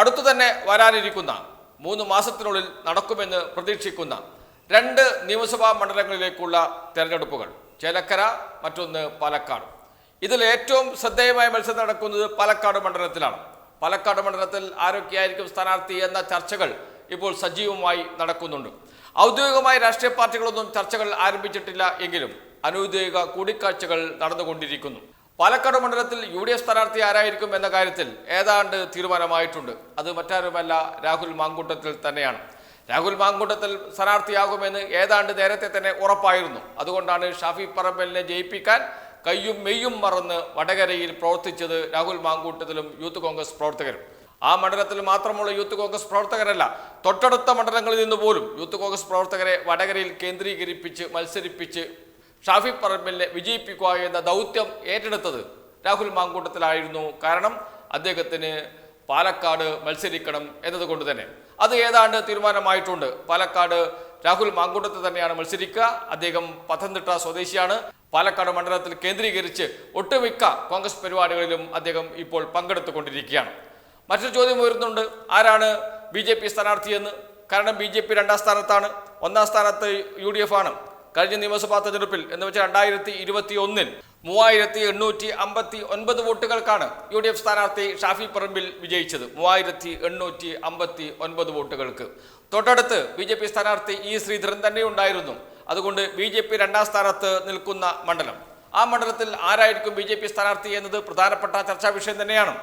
അടുത്തു തന്നെ വരാനിരിക്കുന്ന മൂന്ന് മാസത്തിനുള്ളിൽ നടക്കുമെന്ന് പ്രതീക്ഷിക്കുന്ന രണ്ട് നിയമസഭാ മണ്ഡലങ്ങളിലേക്കുള്ള തെരഞ്ഞെടുപ്പുകൾ ചേലക്കര മറ്റൊന്ന് പാലക്കാട്. ഇതിൽ ഏറ്റവും ശ്രദ്ധേയമായ മത്സരം നടക്കുന്നത് പാലക്കാട് മണ്ഡലത്തിലാണ്. പാലക്കാട് മണ്ഡലത്തിൽ ആരൊക്കെയായിരിക്കും സ്ഥാനാർത്ഥി എന്ന ചർച്ചകൾ ഇപ്പോൾ സജീവമായി നടക്കുന്നുണ്ട്. ഔദ്യോഗികമായ രാഷ്ട്രീയ പാർട്ടികളൊന്നും ചർച്ചകൾ ആരംഭിച്ചിട്ടില്ല എങ്കിലും അനൗദ്യോഗിക കൂടിക്കാഴ്ചകൾ നടന്നുകൊണ്ടിരിക്കുന്നു. പാലക്കാട് മണ്ഡലത്തിൽ യു ഡി എഫ് സ്ഥാനാർത്ഥി ആരായിരിക്കും എന്ന കാര്യത്തിൽ ഏതാണ്ട് തീരുമാനമായിട്ടുണ്ട്. അത് മറ്റാരുമല്ല രാഹുൽ മാങ്കൂട്ടത്തിൽ തന്നെയാണ്. രാഹുൽ മാങ്കൂട്ടത്തിൽ സ്ഥാനാർത്ഥിയാകുമെന്ന് ഏതാണ്ട് നേരത്തെ തന്നെ ഉറപ്പായിരുന്നു. അതുകൊണ്ടാണ് ഷാഫി പറമ്പലിനെ ജയിപ്പിക്കാൻ കയ്യും മെയ്യും മറന്ന് വടകരയിൽ പ്രവർത്തിച്ചത് രാഹുൽ മാങ്കൂട്ടത്തിലും യൂത്ത് കോൺഗ്രസ് പ്രവർത്തകരും. ആ മണ്ഡലത്തിൽ മാത്രമുള്ള യൂത്ത് കോൺഗ്രസ് പ്രവർത്തകരല്ല തൊട്ടടുത്ത മണ്ഡലങ്ങളിൽ നിന്ന് പോലും യൂത്ത് കോൺഗ്രസ് പ്രവർത്തകരെ വടകരയിൽ കേന്ദ്രീകരിപ്പിച്ച് മത്സരിപ്പിച്ച് ഷാഫി പറമ്പിലിനെ വിജയിപ്പിക്കുക എന്ന ദൗത്യം ഏറ്റെടുത്തത് രാഹുൽ മാങ്കൂട്ടത്തിലായിരുന്നു. കാരണം അദ്ദേഹത്തിന് പാലക്കാട് മത്സരിക്കണം എന്നതുകൊണ്ട് തന്നെ. അത് ഏതാണ്ട് തീരുമാനമായിട്ടുണ്ട്. പാലക്കാട് രാഹുൽ മാങ്കൂട്ടത്തിൽ തന്നെയാണ് മത്സരിക്കുക. അദ്ദേഹം പത്തനംതിട്ട സ്വദേശിയാണ്. പാലക്കാട് മണ്ഡലത്തിൽ കേന്ദ്രീകരിച്ച് ഒട്ടുമിക്ക കോൺഗ്രസ് പരിപാടികളിലും അദ്ദേഹം ഇപ്പോൾ പങ്കെടുത്തുകൊണ്ടിരിക്കുകയാണ്. മറ്റൊരു ചോദ്യം ഉയരുന്നുണ്ട് ആരാണ് ബി ജെ പി സ്ഥാനാർത്ഥിയെന്ന്? കാരണം ബി ജെ പി രണ്ടാം സ്ഥാനത്താണ്. ഒന്നാം സ്ഥാനത്ത് യു ഡി എഫ് ആണ്. കഴിഞ്ഞ നിയമസഭാ തെരഞ്ഞെടുപ്പിൽ എന്ന് വെച്ചാൽ രണ്ടായിരത്തി ഇരുപത്തി ഒന്നിൽ മൂവായിരത്തി എണ്ണൂറ്റി അമ്പത്തി ഒൻപത് വോട്ടുകൾക്കാണ് യു ഡി എഫ് സ്ഥാനാർത്ഥി ഷാഫി പറമ്പിൽ വിജയിച്ചത്. മൂവായിരത്തി എണ്ണൂറ്റി അമ്പത്തി ഒൻപത് വോട്ടുകൾക്ക്. തൊട്ടടുത്ത് ബി ജെ പി സ്ഥാനാർത്ഥി ഇ ശ്രീധരൻ തന്നെ ഉണ്ടായിരുന്നു അതുകൊണ്ട് ബി ജെ പി രണ്ടാം സ്ഥാനത്ത് നിൽക്കുന്ന മണ്ഡലം. ആ മണ്ഡലത്തിൽ ആരായിരിക്കും ബി ജെ പി സ്ഥാനാർത്ഥി എന്നത് പ്രധാനപ്പെട്ട ചർച്ചാ വിഷയം തന്നെയാണ്.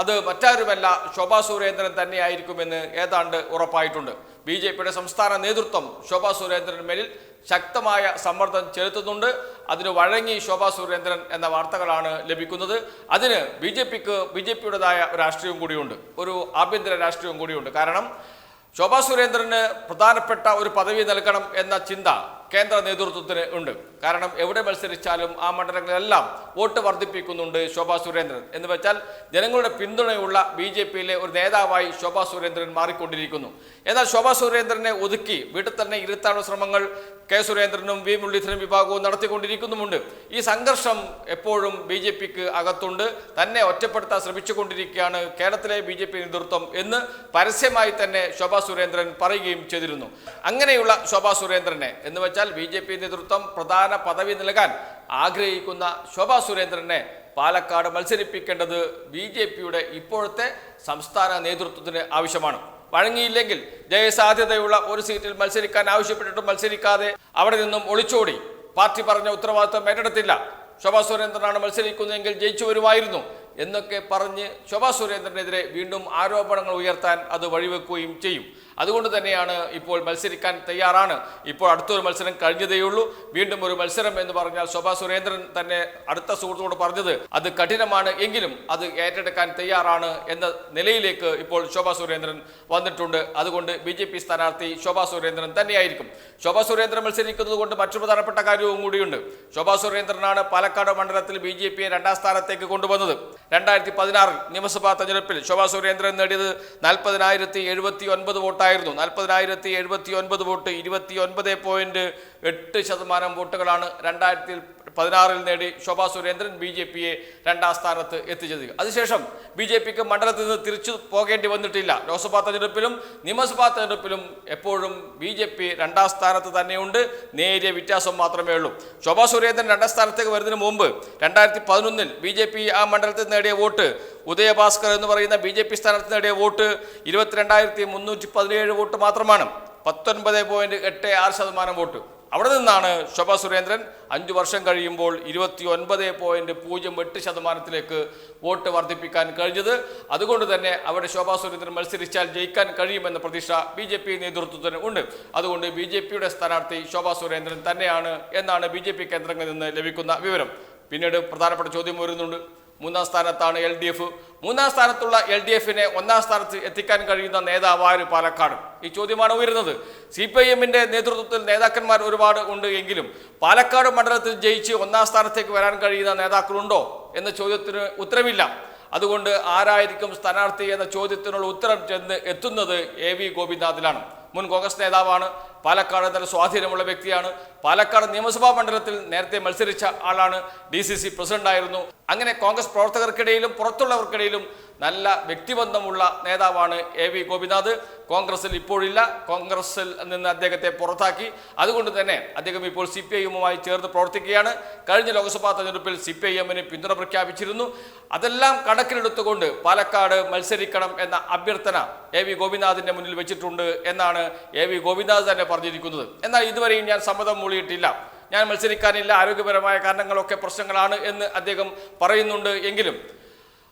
അത് മറ്റാരുമല്ല ശോഭാ സുരേന്ദ്രൻ തന്നെയായിരിക്കുമെന്ന് ഏതാണ്ട് ഉറപ്പായിട്ടുണ്ട്. ബി ജെ പിയുടെ സംസ്ഥാന നേതൃത്വം ശോഭാ സുരേന്ദ്രൻ മേലിൽ ശക്തമായ സമ്മർദ്ദം ചെലുത്തുന്നുണ്ട്. അതിന് വഴങ്ങി ശോഭാ സുരേന്ദ്രൻ എന്ന വാർത്തകളാണ് ലഭിക്കുന്നത്. അതിന് ബി ജെ പിക്ക് ബി ജെ പിയുടേതായ രാഷ്ട്രീയവും കൂടിയുണ്ട്. ഒരു ആഭ്യന്തര രാഷ്ട്രീയവും കൂടിയുണ്ട്. കാരണം ശോഭാ സുരേന്ദ്രന് പ്രധാനപ്പെട്ട ഒരു പദവി നൽകണം എന്ന ചിന്ത കേന്ദ്ര നേതൃത്വത്തിന് ഉണ്ട്. കാരണം എവിടെ മത്സരിച്ചാലും ആ മണ്ഡലങ്ങളിലെല്ലാം വോട്ട് വർദ്ധിപ്പിക്കുന്നുണ്ട് ശോഭാ സുരേന്ദ്രൻ. എന്ന് വെച്ചാൽ ജനങ്ങളുടെ പിന്തുണയുള്ള ബി ജെ പിയിലെ ഒരു നേതാവായി ശോഭാ സുരേന്ദ്രൻ മാറിക്കൊണ്ടിരിക്കുന്നു. എന്നാൽ ശോഭാ സുരേന്ദ്രനെ ഒതുക്കി വീട്ടിൽ തന്നെ ഇരുത്താനുള്ള ശ്രമങ്ങൾ കെ സുരേന്ദ്രനും വി മുരളീധരൻ വിഭാഗവും നടത്തിക്കൊണ്ടിരിക്കുന്നുമുണ്ട്. ഈ സംഘർഷം എപ്പോഴും ബി ജെ പിക്ക് അകത്തുണ്ട്. തന്നെ ഒറ്റപ്പെടുത്താൻ ശ്രമിച്ചുകൊണ്ടിരിക്കുകയാണ് കേരളത്തിലെ ബി ജെ പി നേതൃത്വം എന്ന് പരസ്യമായി തന്നെ ശോഭാ സുരേന്ദ്രൻ പറയുകയും ചെയ്തിരുന്നു. അങ്ങനെയുള്ള ശോഭാ സുരേന്ദ്രനെ എന്ന് വെച്ചാൽ ബി ജെ പി നേതൃത്വം പ്രധാന പദവി നൽകാൻ ആഗ്രഹിക്കുന്ന ശോഭാ സുരേന്ദ്രനെ പാലക്കാട് മത്സരിപ്പിക്കേണ്ടത് ബി ജെ പിയുടെ ഇപ്പോഴത്തെ സംസ്ഥാന നേതൃത്വത്തിന് ആവശ്യമാണ്. വഴങ്ങിയില്ലെങ്കിൽ ജയസാധ്യതയുള്ള ഒരു സീറ്റിൽ മത്സരിക്കാൻ ആവശ്യപ്പെട്ടിട്ടും മത്സരിക്കാതെ അവിടെ നിന്നും ഒളിച്ചോടി. പാർട്ടി പറഞ്ഞ ഉത്തരവാദിത്വം ഏറ്റെടുത്തില്ല. ശോഭാ സുരേന്ദ്രനാണ് മത്സരിക്കുന്നതെങ്കിൽ ജയിച്ചു വരുമായിരുന്നു എന്നൊക്കെ പറഞ്ഞ് ശോഭാ സുരേന്ദ്രനെതിരെ വീണ്ടും ആരോപണങ്ങൾ ഉയർത്താൻ അത് വഴിവെക്കുകയും ചെയ്യും. അതുകൊണ്ട് തന്നെയാണ് ഇപ്പോൾ മത്സരിക്കാൻ തയ്യാറാണ്. ഇപ്പോൾ അടുത്തൊരു മത്സരം കഴിഞ്ഞതേയുള്ളൂ. വീണ്ടും ഒരു മത്സരം എന്ന് പറഞ്ഞാൽ ശോഭാ സുരേന്ദ്രൻ തന്നെ അടുത്ത സുഹൃത്തോട് പറഞ്ഞത് അത് കഠിനമാണ് എങ്കിലും അത് ഏറ്റെടുക്കാൻ തയ്യാറാണ് എന്ന നിലയിലേക്ക് ഇപ്പോൾ ശോഭാ സുരേന്ദ്രൻ വന്നിട്ടുണ്ട്. അതുകൊണ്ട് ബി ജെ പി സ്ഥാനാർത്ഥി ശോഭാ സുരേന്ദ്രൻ തന്നെയായിരിക്കും. ശോഭാ സുരേന്ദ്രൻ മത്സരിക്കുന്നത് കൊണ്ട് മറ്റൊരു പ്രധാനപ്പെട്ട കാര്യവും കൂടിയുണ്ട്. ശോഭാ സുരേന്ദ്രനാണ് പാലക്കാട് മണ്ഡലത്തിൽ ബി ജെ പിയെ രണ്ടാം സ്ഥാനത്തേക്ക് കൊണ്ടുവന്നത്. രണ്ടായിരത്തി പതിനാറിൽ നിയമസഭാ തെരഞ്ഞെടുപ്പിൽ ശോഭാ സുരേന്ദ്രൻ നേടിയത് നാൽപ്പതിനായിരത്തി എഴുപത്തി ഒൻപത് വോട്ടായിരുന്നു നാൽപ്പതിനായിരത്തി എഴുപത്തി ഒൻപത് വോട്ട് ഇരുപത്തി ഒൻപത് പോയിന്റ് എട്ട് ശതമാനം വോട്ടുകളാണ് രണ്ടായിരത്തി പതിനാറിൽ നേടി ശോഭാ സുരേന്ദ്രൻ ബി ജെ പിയെ രണ്ടാം സ്ഥാനത്ത് എത്തിച്ചത്. അതിനുശേഷം ബി ജെ പിക്ക് മണ്ഡലത്തിൽ നിന്ന് തിരിച്ചു പോകേണ്ടി വന്നിട്ടില്ല. ലോക്സഭാ തെരഞ്ഞെടുപ്പിലും നിയമസഭാ തെരഞ്ഞെടുപ്പിലും എപ്പോഴും ബി ജെ പി രണ്ടാം സ്ഥാനത്ത് തന്നെയുണ്ട്. നേരിയ വ്യത്യാസം മാത്രമേ ഉള്ളൂ. ശോഭാ സുരേന്ദ്രൻ രണ്ടാം സ്ഥാനത്തേക്ക് വരുന്നതിന് മുമ്പ് രണ്ടായിരത്തി പതിനൊന്നിൽ ബി ജെ പി ആ മണ്ഡലത്തിൽ നേടിയ വോട്ട് ഉദയഭാസ്കർ എന്ന് പറയുന്ന ബി ജെ പി സ്ഥാനത്ത് നേടിയ വോട്ട് ഇരുപത്തിരണ്ടായിരത്തി മുന്നൂറ്റി പതിനേഴ് വോട്ട് മാത്രമാണ്. പത്തൊൻപത് പോയിന്റ് എട്ട് ആറ് ശതമാനം വോട്ട്. അവിടെ നിന്നാണ് ശോഭാ സുരേന്ദ്രൻ അഞ്ചു വർഷം കഴിയുമ്പോൾ ഇരുപത്തി ഒൻപത് പോയിന്റ് പൂജ്യം എട്ട് ശതമാനത്തിലേക്ക് വോട്ട് വർദ്ധിപ്പിക്കാൻ കഴിഞ്ഞത്. അതുകൊണ്ട് തന്നെ അവിടെ ശോഭാ സുരേന്ദ്രൻ മത്സരിച്ചാൽ ജയിക്കാൻ കഴിയുമെന്ന പ്രതീക്ഷ ബി ജെ പി നേതൃത്വത്തിന് ഉണ്ട്. അതുകൊണ്ട് ബി ജെ പിയുടെ സ്ഥാനാർത്ഥി ശോഭാ സുരേന്ദ്രൻ തന്നെയാണ് എന്നാണ് ബി ജെ പി കേന്ദ്രങ്ങളിൽ നിന്ന് ലഭിക്കുന്ന വിവരം. പിന്നീട് പ്രധാനപ്പെട്ട ചോദ്യം വരുന്നുണ്ട് മൂന്നാം സ്ഥാനത്താണ് എൽ ഡി എഫ്. മൂന്നാം സ്ഥാനത്തുള്ള എൽ ഡി എഫിനെ ഒന്നാം സ്ഥാനത്ത് എത്തിക്കാൻ കഴിയുന്ന നേതാവാര് പാലക്കാട്. ഈ ചോദ്യമാണ് ഉയരുന്നത്. സി പി ഐ എമ്മിന്റെ നേതൃത്വത്തിൽ നേതാക്കന്മാർ ഒരുപാട് ഉണ്ട് എങ്കിലും പാലക്കാട് മണ്ഡലത്തിൽ ജയിച്ച് ഒന്നാം സ്ഥാനത്തേക്ക് വരാൻ കഴിയുന്ന നേതാക്കളുണ്ടോ എന്ന ചോദ്യത്തിന് ഉത്തരവില്ല അതുകൊണ്ട് ആരായിരിക്കും സ്ഥാനാർത്ഥി എന്ന ചോദ്യത്തിനുള്ള ഉത്തരം ചെന്ന് എത്തുന്നത് എ വി ഗോപിനാഥിലാണ്. മുൻ കോൺഗ്രസ് നേതാവാണ്. പാലക്കാട് നല്ല സ്വാധീനമുള്ള വ്യക്തിയാണ്. പാലക്കാട് നിയമസഭാ മണ്ഡലത്തിൽ നേരത്തെ മത്സരിച്ച ആളാണ്. ഡി സി സി പ്രസിഡന്റായിരുന്നു. അങ്ങനെ കോൺഗ്രസ് പ്രവർത്തകർക്കിടയിലും പുറത്തുള്ളവർക്കിടയിലും നല്ല വ്യക്തിബന്ധമുള്ള നേതാവാണ് എ വി ഗോപിനാഥ്. കോൺഗ്രസിൽ ഇപ്പോഴില്ല. കോൺഗ്രസിൽ നിന്ന് അദ്ദേഹത്തെ പുറത്താക്കി. അതുകൊണ്ട് തന്നെ അദ്ദേഹം ഇപ്പോൾ സി പി ഐ എമ്മുമായി ചേർന്ന് പ്രവർത്തിക്കുകയാണ്. കഴിഞ്ഞ ലോക്സഭാ തെരഞ്ഞെടുപ്പിൽ സി പി ഐ എമ്മിന് പിന്തുണ പ്രഖ്യാപിച്ചിരുന്നു. അതെല്ലാം കണക്കിലെടുത്തുകൊണ്ട് പാലക്കാട് മത്സരിക്കണം എന്ന അഭ്യർത്ഥന എ വി ഗോപിനാഥിന്റെ മുന്നിൽ വെച്ചിട്ടുണ്ട് എന്നാണ് എ വി ഗോപിനാഥ് തന്നെ പറഞ്ഞിരിക്കുന്നത്. എന്നാൽ ഇതുവരെയും ഞാൻ സമ്മതം മൂളിയിട്ടില്ല. ഞാൻ മത്സരിക്കാനില്ല. ആരോഗ്യപരമായ കാരണങ്ങളൊക്കെ പ്രശ്നങ്ങളാണ് എന്ന് അദ്ദേഹം പറയുന്നുണ്ട് എങ്കിലും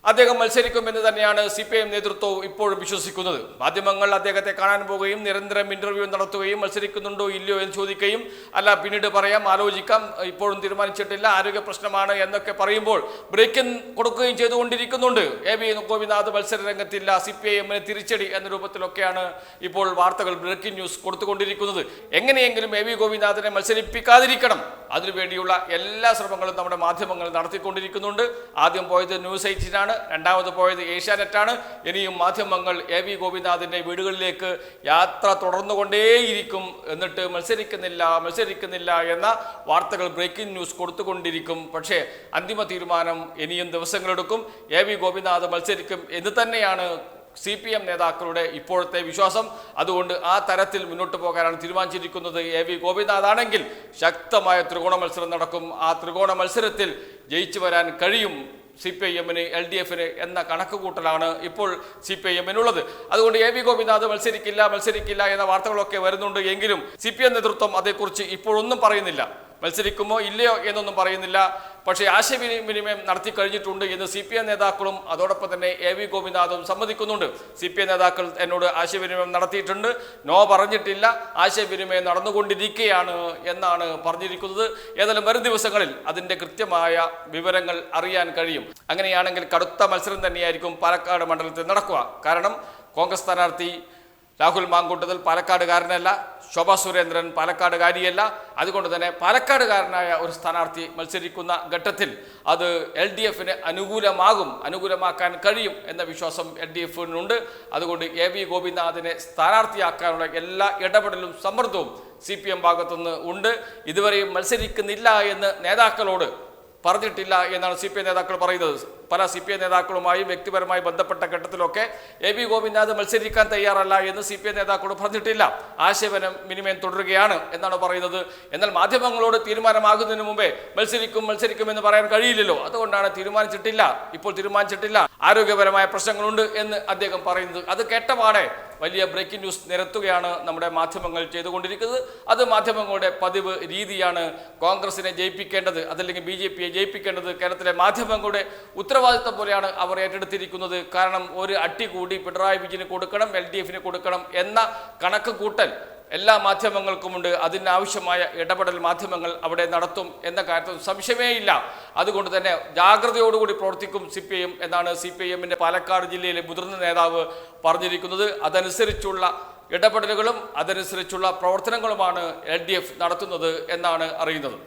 അദ്ദേഹം മത്സരിക്കുമെന്ന് തന്നെയാണ് സി പി എം നേതൃത്വവും ഇപ്പോഴും വിശ്വസിക്കുന്നത്. മാധ്യമങ്ങൾ അദ്ദേഹത്തെ കാണാൻ പോവുകയും നിരന്തരം ഇന്റർവ്യൂ നടത്തുകയും മത്സരിക്കുന്നുണ്ടോ ഇല്ലയോ എന്ന് ചോദിക്കുകയും അല്ല പിന്നീട് പറയാം ആലോചിക്കാം ഇപ്പോഴും തീരുമാനിച്ചിട്ടില്ല ആരോഗ്യ പ്രശ്നമാണ് എന്നൊക്കെ പറയുമ്പോൾ ബ്രേക്കിൻ കൊടുക്കുകയും ചെയ്തുകൊണ്ടിരിക്കുന്നുണ്ട്. എ വി ഗോപിനാഥ് മത്സര രംഗത്തില്ല സി പി ഐ എമ്മിന് തിരിച്ചടി എന്ന രൂപത്തിലൊക്കെയാണ് ഇപ്പോൾ വാർത്തകൾ ബ്രേക്കിംഗ് ന്യൂസ് കൊടുത്തുകൊണ്ടിരിക്കുന്നത്. എങ്ങനെയെങ്കിലും എ വി ഗോപിനാഥിനെ മത്സരിപ്പിക്കാതിരിക്കണം. അതിനുവേണ്ടിയുള്ള എല്ലാ ശ്രമങ്ങളും നമ്മുടെ മാധ്യമങ്ങൾ നടത്തിക്കൊണ്ടിരിക്കുന്നുണ്ട്. ആദ്യം പോയത് ന്യൂസ് എയ്റ്റീനാണ് രണ്ടാമത് പോയത് ഏഷ്യാനെറ്റാണ്. ഇനിയും മാധ്യമങ്ങൾ എ വി ഗോപിനാഥിന്റെ വീടുകളിലേക്ക് യാത്ര തുടർന്നുകൊണ്ടേയിരിക്കും എന്നിട്ട് മത്സരിക്കുന്നില്ല മത്സരിക്കുന്നില്ല എന്ന വാർത്തകൾ ബ്രേക്കിംഗ് ന്യൂസ് കൊടുത്തുകൊണ്ടിരിക്കും. പക്ഷേ അന്തിമ തീരുമാനം ഇനിയും ദിവസങ്ങളെടുക്കും. എ വി ഗോപിനാഥ് മത്സരിക്കും എന്ന് തന്നെയാണ് സി പി എം നേതാക്കളുടെ ഇപ്പോഴത്തെ വിശ്വാസം. അതുകൊണ്ട് ആ തരത്തിൽ മുന്നോട്ട് പോകാനാണ് തീരുമാനിച്ചിരിക്കുന്നത് എ വി ഗോപിനാഥ് ആണെങ്കിൽ ശക്തമായ ത്രികോണ മത്സരം നടക്കും. ആ ത്രികോണ മത്സരത്തിൽ ജയിച്ചു വരാൻ കഴിയും സി പി ഐ എമ്മിന് എൽ ഡി എഫിന് എന്ന കണക്കുകൂട്ടലാണ് ഇപ്പോൾ സി പി ഐ എമ്മിനുള്ളത്. അതുകൊണ്ട് എ വി ഗോപിനാഥ് മത്സരിക്കില്ല മത്സരിക്കില്ല എന്ന വാർത്തകളൊക്കെ വരുന്നുണ്ട് എങ്കിലും സി പി എം നേതൃത്വം അതേക്കുറിച്ച് ഇപ്പോഴൊന്നും പറയുന്നില്ല. മത്സരിക്കുമോ ഇല്ലയോ എന്നൊന്നും പറയുന്നില്ല. പക്ഷേ ആശയവിനിമയം നടത്തി കഴിഞ്ഞിട്ടുണ്ട് എന്ന് സി പി എം നേതാക്കളും അതോടൊപ്പം തന്നെ എ വി ഗോപിനാഥും സമ്മതിക്കുന്നുണ്ട്. സി പി എം നേതാക്കൾ എന്നോട് ആശയവിനിമയം നടത്തിയിട്ടുണ്ട്. നോ പറഞ്ഞിട്ടില്ല. ആശയവിനിമയം നടന്നുകൊണ്ടിരിക്കുകയാണ് എന്നാണ് പറഞ്ഞിരിക്കുന്നത്. ഏതായാലും വരും ദിവസങ്ങളിൽ അതിന്റെ കൃത്യമായ വിവരങ്ങൾ അറിയാൻ കഴിയും. അങ്ങനെയാണെങ്കിൽ കടുത്ത മത്സരം തന്നെയായിരിക്കും പാലക്കാട് മണ്ഡലത്തിൽ നടക്കുക. കാരണം കോൺഗ്രസ് സ്ഥാനാർത്ഥി രാഹുൽ മാങ്കൂട്ടത്തിൽ പാലക്കാടുകാരനല്ല ശോഭ സുരേന്ദ്രൻ പാലക്കാടുകാരിയല്ല. അതുകൊണ്ട് തന്നെ പാലക്കാടുകാരനായ ഒരു സ്ഥാനാർത്ഥി മത്സരിക്കുന്ന ഘട്ടത്തിൽ അത് എൽ ഡി എഫിന് അനുകൂലമാകും അനുകൂലമാക്കാൻ കഴിയും എന്ന വിശ്വാസം എൽ ഡി എഫിനുണ്ട്. അതുകൊണ്ട് എ വി ഗോപിനാഥിനെ സ്ഥാനാർത്ഥിയാക്കാനുള്ള എല്ലാ ഇടപെടലും സമ്മർദ്ദവും സി പി എം ഭാഗത്തുനിന്ന് ഉണ്ട്. ഇതുവരെയും മത്സരിക്കുന്നില്ല എന്ന് നേതാക്കളോട് പറഞ്ഞിട്ടില്ല എന്നാണ് സി പി എം നേതാക്കൾ പറയുന്നത്. പല സി പി ഐ നേതാക്കളുമായി വ്യക്തിപരമായി ബന്ധപ്പെട്ട ഘട്ടത്തിലൊക്കെ എ വി ഗോപിനാഥ് മത്സരിക്കാൻ തയ്യാറല്ല എന്ന് സി പി ഐ നേതാക്കളോട് പറഞ്ഞിട്ടില്ല. ആശയവനം വിനിമയം തുടരുകയാണ് എന്നാണ് പറയുന്നത്. എന്നാൽ മാധ്യമങ്ങളോട് തീരുമാനമാകുന്നതിന് മുമ്പേ മത്സരിക്കും മത്സരിക്കും എന്ന് പറയാൻ കഴിയില്ലല്ലോ. അതുകൊണ്ടാണ് തീരുമാനിച്ചിട്ടില്ല. ഇപ്പോൾ തീരുമാനിച്ചിട്ടില്ല. ആരോഗ്യപരമായ പ്രശ്നങ്ങളുണ്ട് എന്ന് അദ്ദേഹം പറയുന്നത്. അത് കേട്ടപാടെ വലിയ ബ്രേക്കിംഗ് ന്യൂസ് നിരത്തുകയാണ് നമ്മുടെ മാധ്യമങ്ങൾ ചെയ്തുകൊണ്ടിരിക്കുന്നത്. അത് മാധ്യമങ്ങളുടെ പതിവ് രീതിയാണ്. കോൺഗ്രസിനെ ജയിപ്പിക്കേണ്ടത് അതല്ലെങ്കിൽ ബി ജെ പിയെ ജയിപ്പിക്കേണ്ടത് കേരളത്തിലെ മാധ്യമങ്ങളുടെ ഉത്തരവാദിത്തം പോലെയാണ് അവർ ഏറ്റെടുത്തിരിക്കുന്നത്. കാരണം ഒരു അട്ടി കൂടി പിണറായി വിജയന് കൊടുക്കണം എൽ ഡി എഫിന് കൊടുക്കണം എന്ന കണക്ക് കൂട്ടൽ എല്ലാ മാധ്യമങ്ങൾക്കുമുണ്ട് അതിനാവശ്യമായ ഇടപെടൽ മാധ്യമങ്ങൾ അവിടെ നടത്തും എന്ന കാര്യത്തിൽ സംശയമേ ഇല്ല. അതുകൊണ്ട് തന്നെ ജാഗ്രതയോടുകൂടി പ്രവർത്തിക്കും സി പി എം എന്നാണ് സി പി എമ്മിന്റെ പാലക്കാട് ജില്ലയിലെ മുതിർന്ന നേതാവ് പറഞ്ഞിരിക്കുന്നത്. അതനുസരിച്ചുള്ള ഇടപെടലുകളും അതനുസരിച്ചുള്ള പ്രവർത്തനങ്ങളുമാണ് എൽ ഡി എഫ് നടത്തുന്നത് എന്നാണ് അറിയുന്നത്.